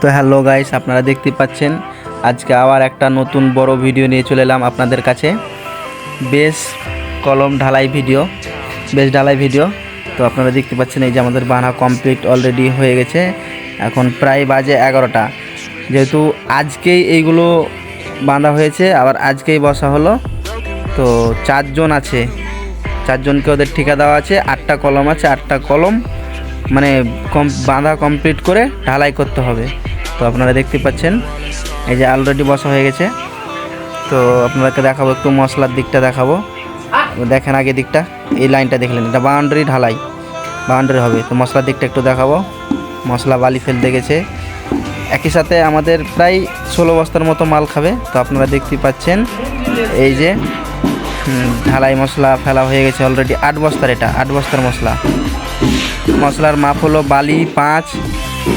তো hello guys, আপনারা দেখতে পাচ্ছেন, আজকে আবার একটা নতুন বড় ভিডিও নিয়ে চলে এলাম আপনাদের কাছে। বেশ কলম ঢালাই ভিডিও, বেশ ঢালাই ভিডিও। তো আপনারা দেখতে পাচ্ছেন এই যে আমাদের বানা কমপ্লিট অলরেডি হয়ে গেছে, এখন প্রায় বাজে এগারোটা। যেহেতু আজকেই এইগুলো বাঁধা হয়েছে, আবার আজকেই বসা হলো। তো চারজন আছে, চারজনকে ওদের ঠিকা দেওয়া আছে, আটটা কলম আছে, আটটা কলম মানে কম বাঁধা কমপ্লিট করে ঢালাই করতে হবে। তো আপনারা দেখতে পাচ্ছেন, এই যে অলরেডি বসা হয়ে গেছে। তো আপনাদেরকে দেখাবো, একটু মশলার দিকটা দেখাবো। দেখেন আগে দিকটা, এই লাইনটা দেখলেন, এটা বাউন্ডারি ঢালাই বাউন্ডারি হবে। তো মশলার দিকটা একটু দেখাবো। মশলা বালি ফেলতে গেছে। একই সাথে আমাদের প্রায় ষোলো বস্তার মতো মাল খাবে। তো আপনারা দেখতে পাচ্ছেন, এই যে ঢালাই মশলা ফেলা হয়ে গেছে অলরেডি আট বস্তার এটা, আট বস্তার মশলা। মশলার মাপ হলো বালি, পাঁচ,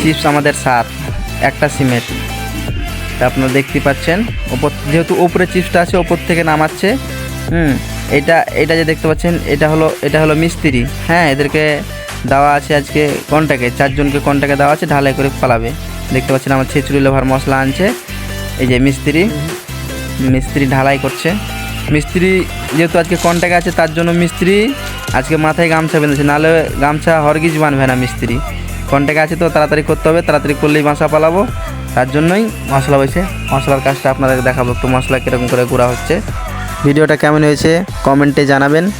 চিপস আমাদের সাত, একটা সিমেন্ট। আপনারা দেখতে পাচ্ছেন, ওপর যেহেতু ওপরে চিপসটা আছে, ওপর থেকে নামাচ্ছে, হুম, এটা এটা যে দেখতে পাচ্ছেন, এটা হলো এটা হলো মিস্ত্রি। হ্যাঁ এদেরকে দেওয়া আছে আজকে কন্টাকে, চারজনকে কন্টাকে দেওয়া আছে, ঢালাই করে পালাবে। দেখতে পাচ্ছেন আমার ছেচুরি লোভার মশলা আনছে, এই যে মিস্ত্রি মিস্ত্রি ঢালাই করছে। মিস্ত্রি যেহেতু আজকে কন্ট্যাক্ট আছে, তার জন্য মিস্ত্রি আজকে মাথায় গামছা বেঁধেছে, নাহলে গামছা হরগিজ বানবে না মিস্ত্রি। কন্ট্যাক্ট আছে তো, তাড়াতাড়ি করতে হবে, তাড়াতাড়ি করলেই বাসা পালাবো। তার জন্যই মশলা হয়েছে। মশলার কাজটা আপনাদেরকে দেখাবো, একটু মশলা কীরকম করে ঘোরা হচ্ছে। ভিডিওটা কেমন হয়েছে, কমেন্টে জানাবেন।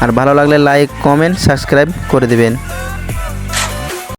আর ভালো লাগলে লাইক কমেন্ট সাবস্ক্রাইব করে দেবেন।